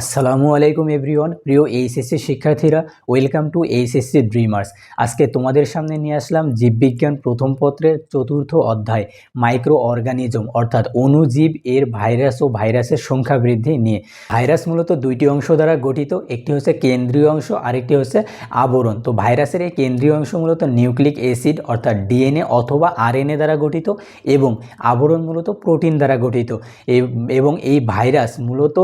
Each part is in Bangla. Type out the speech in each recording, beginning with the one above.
আসসালামু আলাইকুম এভরিওয়ান, প্রিয় এইচএসসি শিক্ষার্থীরা, ওয়েলকাম টু এইচএসসি ড্রিমার্স আজকে তোমাদের সামনে নিয়ে আসলাম জীববিজ্ঞান প্রথম পত্রের চতুর্থ অধ্যায় মাইক্রো অর্গানিজম অর্থাৎ অণুজীব এর ভাইরাস ও ভাইরাসের সংখ্যা বৃদ্ধি নিয়ে। ভাইরাস মূলত দুইটি অংশ দ্বারা গঠিত, একটি হচ্ছে কেন্দ্রীয় অংশ, আরেকটি হচ্ছে আবরণ। তো ভাইরাসের এই কেন্দ্রীয় অংশ মূলত নিউক্লিক অ্যাসিড, অর্থাৎ ডিএনএ অথবা আরএনএ দ্বারা গঠিত এবং আবরণ মূলত প্রোটিন দ্বারা গঠিত। এবং এই ভাইরাস মূলত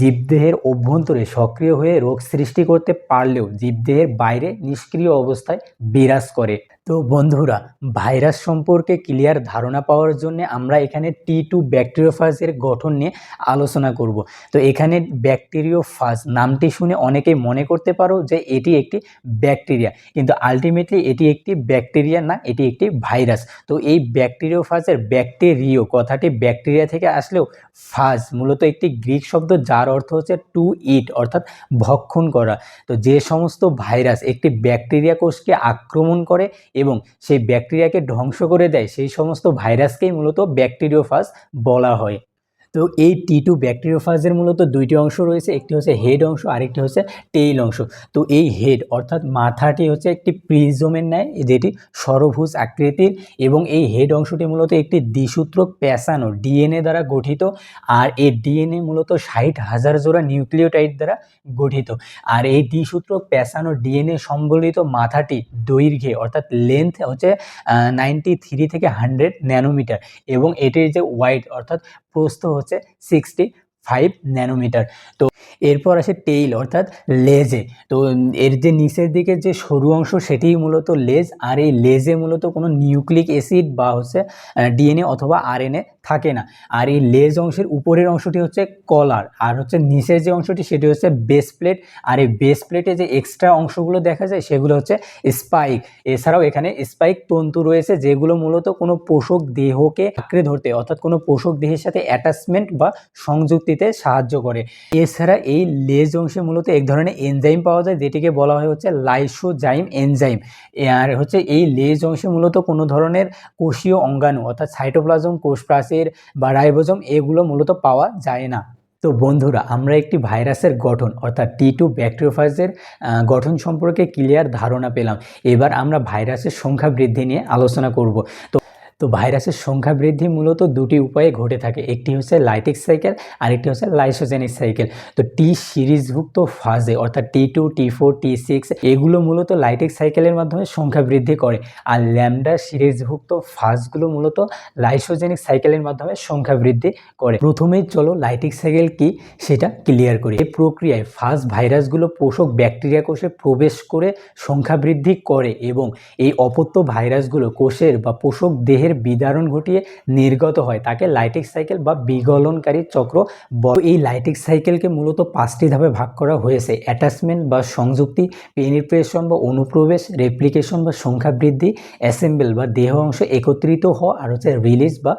জীবদেহের অভ্যন্তরে সক্রিয় হয়ে রোগ সৃষ্টি করতে পারলেও জীবদেহের বাইরে নিষ্ক্রিয় অবস্থায় বিরাজ করে। তো বন্ধুরা, ভাইরাস সম্পর্কে ক্লিয়ার ধারণা পাওয়ার জন্য আমরা এখানে টি টু ব্যাকটেরিওফাজের গঠন নিয়ে আলোচনা করব। তো এখানে ব্যাকটেরিওফাজ নামটি শুনে অনেকেই মনে করতে পারো যে এটি একটি ব্যাকটেরিয়া কিন্তু আলটিমেটলি এটি একটি ব্যাকটেরিয়া না, এটি একটি ভাইরাস তো এই ব্যাকটেরিওফাজের ব্যাকটেরিও কথাটি ব্যাকটেরিয়া থেকে আসলেও ফাজ মূলত একটি গ্রিক শব্দ যার অর্থ হচ্ছে টু ইট অর্থাৎ ভক্ষণ করা। তো যে সমস্ত ভাইরাস একটি ব্যাকটেরিয়া কোষকে আক্রমণ করে এবং সেই ব্যাকটেরিয়াকে ধ্বংস করে দেয় সেই সমস্ত ভাইরাসকেই মূলত ব্যাকটেরিওফাস বলা হয়। তো এই টি টু ব্যাকটেরিওফাজের মূলত দুইটি অংশ রয়েছে, একটি হচ্ছে হেড অংশ, আরেকটি হচ্ছে টেইল অংশ। তো এই হেড অর্থাৎ মাথাটি হচ্ছে একটি প্রিজমের ন্যায়, যেটি সরভুজ আকৃতির এবং এই হেড অংশটি মূলত একটি দ্বিসূত্র প্যাঁচানো ডিএনএ দ্বারা গঠিত আর এই ডিএনএ মূলত ষাট হাজার জোড়া নিউক্লিওটাইড দ্বারা গঠিত। আর এই দ্বিসূত্র প্যাঁচানো ডিএনএ সম্বলিত মাথাটি দৈর্ঘ্যে অর্থাৎ লেন্থ হচ্ছে নাইনটি থ্রি থেকে হান্ড্রেড ন্যানোমিটার এবং এটির যে ওয়াইড অর্থাৎ প্রস্থ হচ্ছে সিক্সটি ফাইভ ন্যানোমিটার তো এরপর আসে টেইল অর্থাৎ লেজে তো এর যে নিচের দিকে যে সরু অংশ সেটি মূলত লেজ আর এই লেজে মূলত কোনো নিউক্লিক অ্যাসিড বা হচ্ছে ডিএনএ অথবা আরএনএ থাকে না। আর এই লেজ অংশের উপরের অংশটি হচ্ছে কলার, আর হচ্ছে নিচের যে অংশটি সেটি হচ্ছে বেস প্লেট আর এই বেস প্লেটে যে এক্সট্রা অংশগুলো দেখা যায় সেগুলো হচ্ছে স্পাইক এছাড়াও এখানে স্পাইক তন্তু রয়েছে যেগুলো মূলত কোনো পোষক দেহকে আঁকড়ে ধরতে, অর্থাৎ কোনো পোষক দেহের সাথে অ্যাটাচমেন্ট বা সংযুক্তিতে সাহায্য করে। এছাড়া এই লেজ অংশে মূলত এক ধরনের এনজাইম পাওয়া যায়, যেটিকে বলা হয় হচ্ছে লাইসোজাইম এনজাইম আর হচ্ছে এই লেজ অংশে মূলত কোনো ধরনের কোষীয় অঙ্গাণু, অর্থাৎ সাইটোপ্লাজম কোষ প্রাচীর বা রাইবোজম এগুলো মূলত পাওয়া যায় না। তো বন্ধুরা, আমরা একটি ভাইরাসের গঠন, অর্থাৎ টি টু ব্যাকটেরিওফাজের গঠন সম্পর্কে ক্লিয়ার ধারণা পেলাম। এবার আমরা ভাইরাসের সংখ্যা বৃদ্ধি নিয়ে আলোচনা করব। তো তো ভাইরাসের সংখ্যা বৃদ্ধি মূলত দুটি উপায়ে ঘটে থাকে। একটি হচ্ছে লাইটিক সাইকেল আর একটি হচ্ছে লাইসোজেনিক সাইকেল। তো টি সিরিজভুক্ত ফাজে অর্থাৎ T two T four T six এগুলো মূলত লাইটিক সাইকেলের মাধ্যমে সংখ্যা বৃদ্ধি করে। আর ল্যামডা সিরিজভুক্ত ফাজগুলো মূলত লাইসোজেনিক সাইকেলের মাধ্যমে সংখ্যা বৃদ্ধি করে। প্রথমেই চলো লাইটিক সাইকেল কি, সেটা ক্লিয়ার করি। এই প্রক্রিয়ায় ফাজ ভাইরাসগুলো পোষক ব্যাকটেরিয়া কোষে প্রবেশ করে সংখ্যা বৃদ্ধি করে এবং এই অপত্য ভাইরাসগুলো কোষের বা পোষক দেহের বিদারণ ঘটিয়ে নির্গত হয়। তাকে লাইটিক সাইকেল বা বিগলনকারী চক্র এই লাইটিক সাইকেলকে মূলত পাঁচটি ধাপে ভাগ করা হয়েছে। অ্যাটাচমেন্ট বা সংযুক্তি, পেনিট্রেশন বা অনুপ্রবেশ, রেপ্লিকেশন বা সংখ্যা বৃদ্ধি, অ্যাসেম্বল বা দেহ অংশ একত্রিত হওয়া আর হচ্ছে রিলিজ বা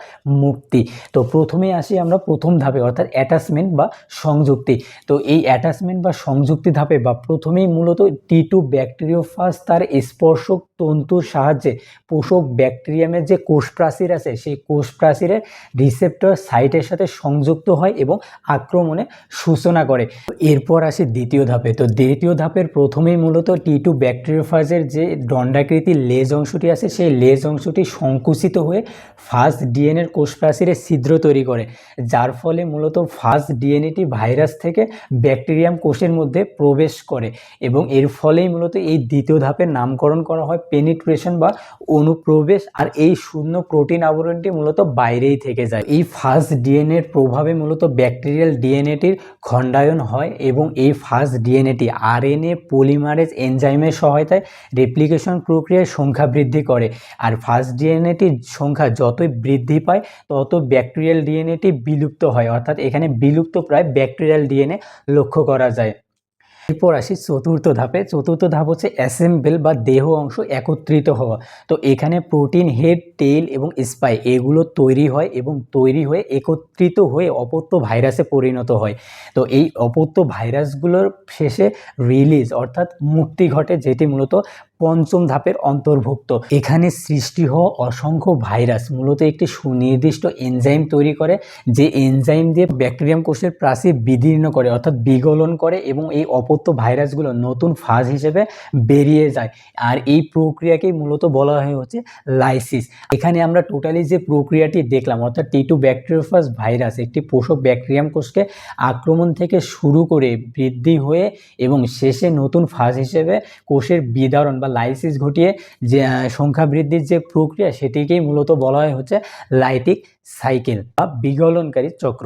মুক্তি। তো প্রথমেই আসি আমরা প্রথম ধাপে, অর্থাৎ অ্যাটাচমেন্ট বা সংযুক্তি। তো এই অ্যাটাচমেন্ট বা সংযুক্তি ধাপে বা প্রথমেই মূলত টি টু ব্যাকটেরিওফাজ তার স্পর্শক তন্তুর সাহায্যে পোষক ব্যাকটেরিয়ামের যে কোষ প্রাচীর আছে, সেই কোষ প্রাচীরের রিসেপ্টর সাইটের সাথে সংযুক্ত হয় এবং আক্রমণে সূচনা করে। এরপর আসে দ্বিতীয় ধাপে। তো দ্বিতীয় ধাপের প্রথমেই মূলত টি টু ব্যাকটেরিওফাজের যে দণ্ডাকৃতি লেজ অংশটি আছে, সেই লেজ অংশটি সংকুচিত হয়ে ফার্স্ট ডিএনএর কোষ প্রাচীরে ছিদ্র তৈরি করে, যার ফলে মূলত ফার্স্ট ডিএনএটি ভাইরাস থেকে ব্যাকটেরিয়াম কোষের মধ্যে প্রবেশ করে এবং এর ফলেই মূলত এই দ্বিতীয় ধাপের নামকরণ করা হয় পেনিট্রেশন বা অনুপ্রবেশ আর এই শূন্য প্রোটিন আবরণটি মূলত বাইরেই থেকে যায়। এই ফার্স্ট ডিএনএর প্রভাবে মূলত ব্যাকটেরিয়াল ডিএনএটির খণ্ডায়ন হয় এবং এই ফার্স্ট ডিএনএটি আরএনএ পলিমারেজ এনজাইমের সহায়তায় রেপ্লিকেশন প্রক্রিয়ায় সংখ্যা বৃদ্ধি করে। আর ফার্স্ট ডিএনএটির সংখ্যা যতই বৃদ্ধি পায়, তত ব্যাকটেরিয়াল ডিএনএটি বিলুপ্ত হয়। অর্থাৎ এখানে বিলুপ্ত প্রায় ব্যাকটেরিয়াল ডিএনএ লক্ষ্য করা যায়। এরপর আসি চতুর্থ ধাপে। চতুর্থ ধাপ হচ্ছে অ্যাসেম্বল বা দেহ অংশ একত্রিত হওয়া। তো এখানে প্রোটিন, হেড টেল এবং স্পাই এগুলো তৈরি হয় এবং তৈরি হয়ে একত্রিত হয়ে অপত্য ভাইরাসে পরিণত হয়। তো এই অপত্য ভাইরাসগুলোর শেষে রিলিজ অর্থাৎ মুক্তি ঘটে যেটি মূলত পঞ্চম ধাপের অন্তর্ভুক্ত। এখানে সৃষ্টি হওয়া অসংখ্য ভাইরাস, মূলত একটি সুনির্দিষ্ট এনজাইম তৈরি করে, যে এনজাইম দিয়ে ব্যাকটেরিয়াম কোষের প্রাচীর বিদীর্ণ করে, অর্থাৎ বিগলন করে এবং এই অপত্য ভাইরাসগুলো নতুন ফাজ হিসেবে বেরিয়ে যায়। আর এই প্রক্রিয়াকেই মূলত বলা হয় হচ্ছে লাইসিস। এখানে আমরা টোটালি যে প্রক্রিয়াটি দেখলাম, অর্থাৎ টি টু ব্যাকটেরিওফাস ভাইরাস, একটি পোষক ব্যাকটেরিয়াম কোষকে আক্রমণ থেকে শুরু করে বৃদ্ধি হয়ে এবং শেষে নতুন ফাজ হিসেবে কোষের বিদারণ বা লাইসিস ঘটিয়ে যে সংখ্যা বৃদ্ধির যে প্রক্রিয়া সেটিকেই মূলত বলা হয় হচ্ছে লাইটিক সাইকেল বা বিগলনকারী চক্র।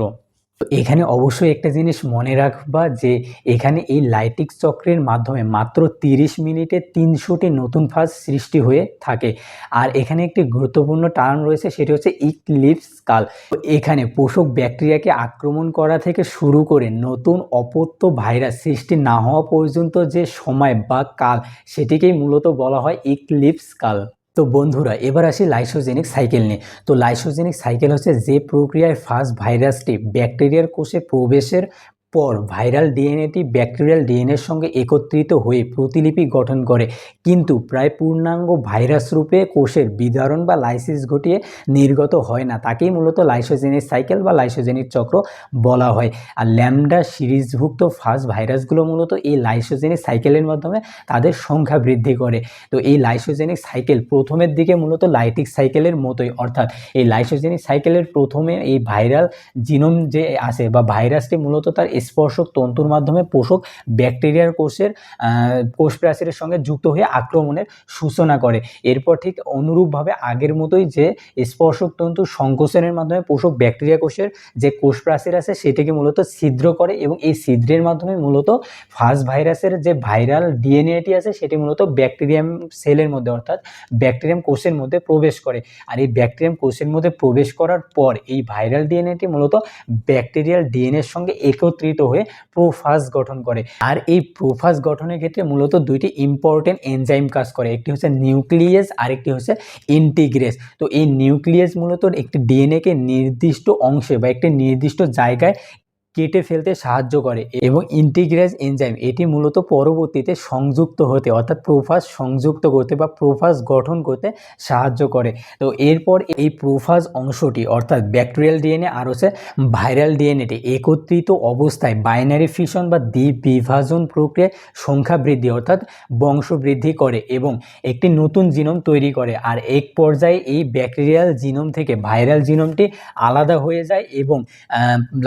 তো এখানে অবশ্যই একটা জিনিস মনে রাখবা যে এখানে এই লাইটিক চক্রের মাধ্যমে মাত্র তিরিশ মিনিটে তিনশোটি নতুন ফাজ সৃষ্টি হয়ে থাকে। আর এখানে একটি গুরুত্বপূর্ণ টার্ম রয়েছে, সেটি হচ্ছে ইকলিপস কাল। এখানে পোষক ব্যাকটেরিয়াকে আক্রমণ করা থেকে শুরু করে নতুন অপত্য ভাইরাস সৃষ্টি না হওয়া পর্যন্ত যে সময় বা কাল, সেটিকেই মূলত বলা হয় ইকলিপস কাল। তো বন্ধুরা, এবার আসি লাইসোজেনিক সাইকেল নিয়ে। তো লাইসোজেনিক সাইকেল হচ্ছে যে প্রক্রিয়ায় ফার্স্ট ভাইরাসটি ব্যাকটেরিয়ার কোষে প্রবেশের পর ভাইরাল ডিএনএটি ব্যাকটেরিয়াল ডিএনএর সঙ্গে একত্রিত হয়ে প্রতিলিপি গঠন করে। কিন্তু প্রায় পূর্ণাঙ্গ ভাইরাস রূপে কোষের বিদারণ বা লাইসিস ঘটিয়ে নির্গত হয় না। তাকেই মূলত লাইসোজেনিক সাইকেল বা লাইসোজেনিক চক্র বলা হয়। আর ল্যামডা সিরিজভুক্ত ফার্স্ট ভাইরাসগুলো মূলত এই লাইসোজেনিক সাইকেলের মাধ্যমে তাদের সংখ্যা বৃদ্ধি করে। তো এই লাইসোজেনিক সাইকেল প্রথমের দিকে মূলত লাইটিক সাইকেলের মতোই। অর্থাৎ এই লাইসোজেনিক সাইকেলের প্রথমে এই ভাইরাল জিনোম যে আসে বা ভাইরাসটি মূলত তার স্পর্শক, তন্তুর মাধ্যমে পোষক ব্যাকটেরিয়ার কোষের কোষ প্রাচীরের সঙ্গে যুক্ত হয়ে আক্রমণের সূচনা করে। এরপর ঠিক অনুরূপভাবে আগের মতোই যে স্পর্শক, তন্তু সংকোচনের মাধ্যমে পোষক ব্যাকটেরিয়া কোষের যে কোষ প্রাচীর আছে, সেটিকে মূলত ছিদ্র করে এবং এই ছিদ্রের মাধ্যমে মূলত ফার্স্ট ভাইরাসের যে ভাইরাল ডিএনএটি আছে, সেটি মূলত ব্যাকটেরিয়াম সেলের মধ্যে, অর্থাৎ ব্যাকটেরিয়াম কোষের মধ্যে প্রবেশ করে। আর এই ব্যাকটেরিয়াম কোষের মধ্যে প্রবেশ করার পর এই ভাইরাল ডিএনএটি মূলত ব্যাকটেরিয়াল ডিএনএর সঙ্গে একত্রিত হয়ে প্রোফাস গঠন করে। আর এই প্রোফাস গঠনের ক্ষেত্রে মূলত দুইটি ইম্পর্টেন্ট এনজাইম কাজ করে, একটি হচ্ছে নিউক্লিয়াস আর একটি হচ্ছে ইন্টিগ্রেস তো এই নিউক্লিয়াস মূলত একটি ডিএনএকে নির্দিষ্ট অংশে বা একটি নির্দিষ্ট জায়গায় কেটে ফেলতে সাহায্য করে এবং ইন্টিগ্রেজ এনজাইম এটি মূলত পরবর্তীতে সংযুক্ত হতে, অর্থাৎ প্রোফাস সংযুক্ত করতে বা প্রোফাজ গঠন করতে সাহায্য করে। তো এরপর এই প্রোফাস অংশটি, অর্থাৎ ব্যাকটেরিয়াল ডিএনএ আর হচ্ছে ভাইরাল ডিএনএটি একত্রিত অবস্থায় বাইনারি ফিশন বা দ্বীপ বিভাজন প্রক্রিয়ায় সংখ্যা বৃদ্ধি, অর্থাৎ বংশ বৃদ্ধি করে এবং একটি নতুন জিনোম তৈরি করে। আর এক পর্যায়ে এই ব্যাকটেরিয়াল জিনোম থেকে ভাইরাল জিনোমটি আলাদা হয়ে যায় এবং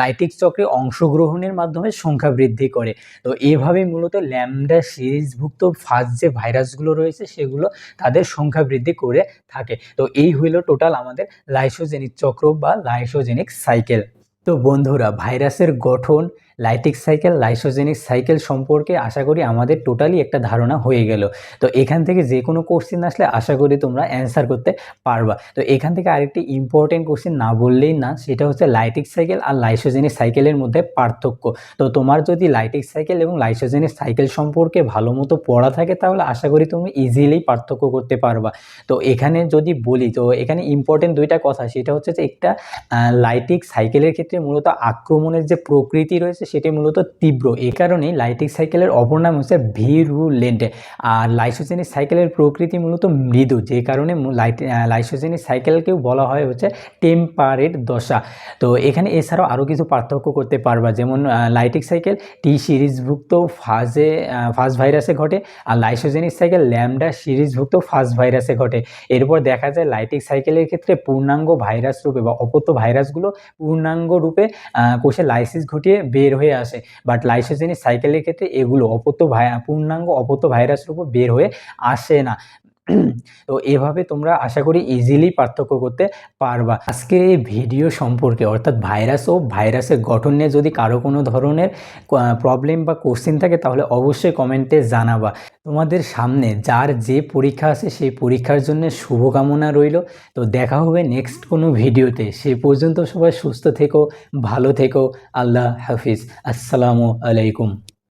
লাইটিক চক্রে অংশগ্রহণের মাধ্যমে সংখ্যা বৃদ্ধি করে। তো এভাবে মূলত ল্যামডা সিরিজভুক্ত ফার্স্ট যে ভাইরাসগুলো রয়েছে, সেগুলো তাদের সংখ্যা বৃদ্ধি করে থাকে। তো এই হইল টোটাল আমাদের লাইসোজেনিক চক্র বা লাইসোজেনিক সাইকেল। তো বন্ধুরা, ভাইরাসের গঠন লাইটিক সাইকেল, লাইসোজেনিক সাইকেল সম্পর্কে আশা করি আমাদের টোটালি একটা ধারণা হয়ে গেল। তো এখান থেকে যে কোনো কোশ্চেন আসলে আশা করি তোমরা অ্যান্সার করতে পারবা। তো এখান থেকে আরেকটি ইম্পর্টেন্ট কোশ্চেন না বললেই না, সেটা হচ্ছে লাইটিক সাইকেল আর লাইসোজেনিক সাইকেলের মধ্যে পার্থক্য। তো তোমার যদি লাইটিক সাইকেল এবং লাইসোজেনিক সাইকেল সম্পর্কে ভালো মতো পড়া থাকে, তাহলে আশা করি তুমি ইজিলি পার্থক্য করতে পারবা। তো এখানে যদি বলি, তো এখানে ইম্পর্টেন্ট দুইটা কথা, সেটা হচ্ছে যে একটা লাইটিক সাইকেলের ক্ষেত্রে মূলত আক্রমণের যে প্রকৃতি রয়েছে সেটি মূলত তীব্র। এ কারণেই লাইটিক সাইকেলের অপর নাম হচ্ছে ভিরুলেন্ট। আর লাইসোজেনিক সাইকেলের প্রকৃতি মূলত মৃদু, যে কারণে লাইট লাইসোজেনিক সাইকেলকেও বলা হয় হচ্ছে টেম্পারেট দশা। তো এখানে এছাড়াও আরও কিছু পার্থক্য করতে পারবা, যেমন লাইটিক সাইকেল টি সিরিজভুক্ত ফাজে ফার্স্ট ভাইরাসে ঘটে, আর লাইসোজেনিক সাইকেল ল্যামডা সিরিজভুক্ত ফার্স্ট ভাইরাসে ঘটে। এরপর দেখা যায় লাইটিক সাইকেলের ক্ষেত্রে পূর্ণাঙ্গ ভাইরাস রূপে বা অপত্য ভাইরাসগুলো পূর্ণাঙ্গ রূপে কোষে লাইসিস ঘটিয়ে বের হয়ে আসে। বাট লাইসোজেনিক সাইকেলের ক্ষেত্রে এগুলো অপত ভাই পূর্ণাঙ্গ অপত ভাইরাস রূপ বের হয়ে আসে না। তো এভাবে তোমরা আশা করি ইজিলি পার্থক্য করতে পারবা। আজকের এই ভিডিও সম্পর্কে, অর্থাৎ ভাইরাস ও ভাইরাসের গঠন নিয়ে যদি কারও কোনো ধরনের প্রবলেম বা কোশ্চেন থাকে, তাহলে অবশ্যই কমেন্টে জানাবা। তোমাদের সামনে যার যে পরীক্ষা আছে, সেই পরীক্ষার জন্য শুভকামনা রইল। তো দেখা হবে নেক্সট কোনো ভিডিওতে সে পর্যন্ত সবাই সুস্থ থেকো, ভালো থেকো। আল্লাহ হাফিজ। আসসালামু আলাইকুম।